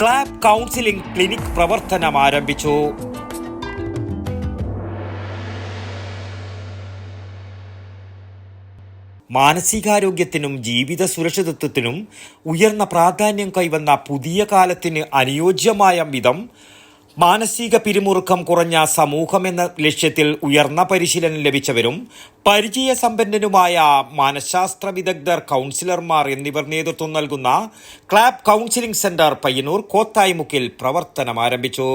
ക്ലാബ് counselling clinic പ്രവർത്തനം ആരംഭിച്ചു. മാനസികാരോഗ്യത്തിനും ജീവിത സുരക്ഷിതത്വത്തിനും ഉയർന്ന പ്രാധാന്യം കൈവന്ന പുതിയ കാലത്തിന് അനുയോജ്യമായ വിധം മാനസിക പിരിമുറുക്കം കുറഞ്ഞ സമൂഹം എന്ന ലക്ഷ്യത്തിൽ ഉയർന്ന പരിശീലനം ലഭിച്ചവരും പരിചയസമ്പന്നനുമായ മാനശാസ്ത്ര വിദഗ്ധർ കൗൺസിലർമാർ എന്നിവർ നേതൃത്വം നൽകുന്ന ക്ലാബ് കൗൺസിലിംഗ് സെന്റർ പയ്യന്നൂർ കോത്തായ്മുക്കിൽ പ്രവർത്തനം ആരംഭിച്ചു.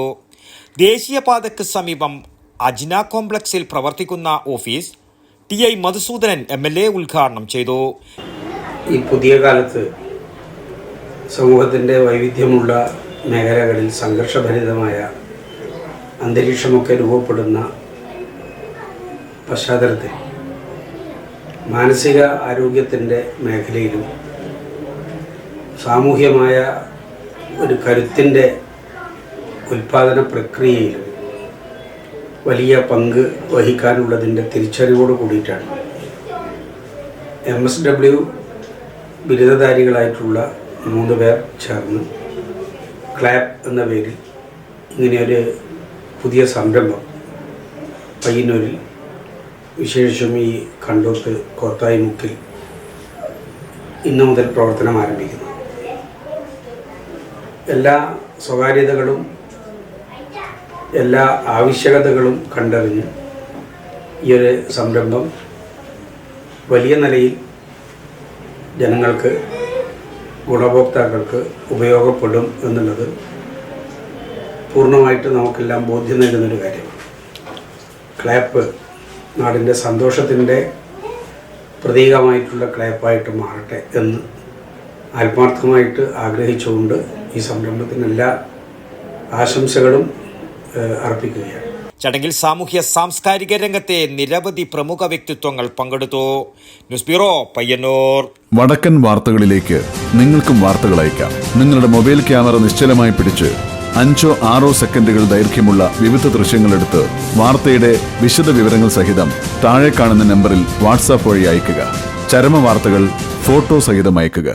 ദേശീയപാതയ്ക്ക് സമീപം അജ്ന കോംപ്ലക്സിൽ പ്രവർത്തിക്കുന്ന office T I Madhusoodanan M L A ഉദ്ഘാടനം ചെയ്തു. ഈ പുതിയ കാലത്ത് സമൂഹത്തിന്റെ വൈവിധ്യമുള്ള മേഖലകളിൽ സംഘർഷഭരിതമായ അന്തരീക്ഷമൊക്കെ രൂപപ്പെടുന്ന പശ്ചാത്തലത്തിൽ മാനസിക ആരോഗ്യത്തിന്റെ മേഖലയിലും സാമൂഹ്യമായ ഒരു കരുത്തിന്റെ ഉൽപാദന പ്രക്രിയയിലും വലിയ പങ്ക് വഹിക്കാനുള്ളതിന്റെ തിരിച്ചറിവോട് കൂടിയിട്ടാണ് എം എസ് ഡബ്ല്യു ബിരുദധാരികളായിട്ടുള്ള മൂന്ന് പേർ ചേർന്ന് ക്ലാപ്പ് എന്ന പേരിൽ ഇങ്ങനെയൊരു പുതിയ സംരംഭം പയ്യന്നൂരിൽ. വിശേഷം ഈ കണ്ടോത്ത് കോത്തായി മുക്കിൽ ഇന്നു മുതൽ പ്രവർത്തനം ആരംഭിക്കുന്നു. എല്ലാ സ്വകാര്യതകളും എല്ലാ ആവശ്യകതകളും കണ്ടറിഞ്ഞ് ഈ ഒരു സംരംഭം വലിയ നിലയിൽ ജനങ്ങൾക്ക് ഗുണഭോക്താക്കൾക്ക് ഉപയോഗപ്പെടും എന്നുള്ളത് പൂർണമായിട്ട് നമുക്കെല്ലാം ബോധ്യം നേടുന്നൊരു കാര്യമാണ് ക്ലാപ്പ് നാടിന്റെ സന്തോഷത്തിന്റെ പ്രതീകമായിട്ടുള്ള ക്ലാപ്പായിട്ട് മാറട്ടെ എന്ന് ആത്മാർത്ഥമായിട്ട് ആഗ്രഹിച്ചുകൊണ്ട് ഈ സംരംഭത്തിന് എല്ലാ ആശംസകളും അർപ്പിക്കുകയാണ്. ചടങ്ങിൽ സാമൂഹ്യ സാംസ്കാരിക രംഗത്തെ നിരവധി പ്രമുഖ വ്യക്തിത്വങ്ങൾ പങ്കെടുത്തു. News bureau Payyanur. വടക്കൻ വാർത്തകളിലേക്ക് നിങ്ങൾക്കും വാർത്തകൾ അയക്കാം. നിങ്ങളുടെ മൊബൈൽ ക്യാമറ നിശ്ചലമായി പിടിച്ച് അഞ്ചോ ആറോ സെക്കൻഡുകൾ ദൈർഘ്യമുള്ള വിവിധ ദൃശ്യങ്ങളെടുത്ത് വാർത്തയുടെ വിശദ വിവരങ്ങൾ സഹിതം താഴെ കാണുന്ന നമ്പറിൽ വാട്സാപ്പ് വഴി അയക്കുക ചരമ വാർത്തകൾ ഫോട്ടോ സഹിതം അയയ്ക്കുക.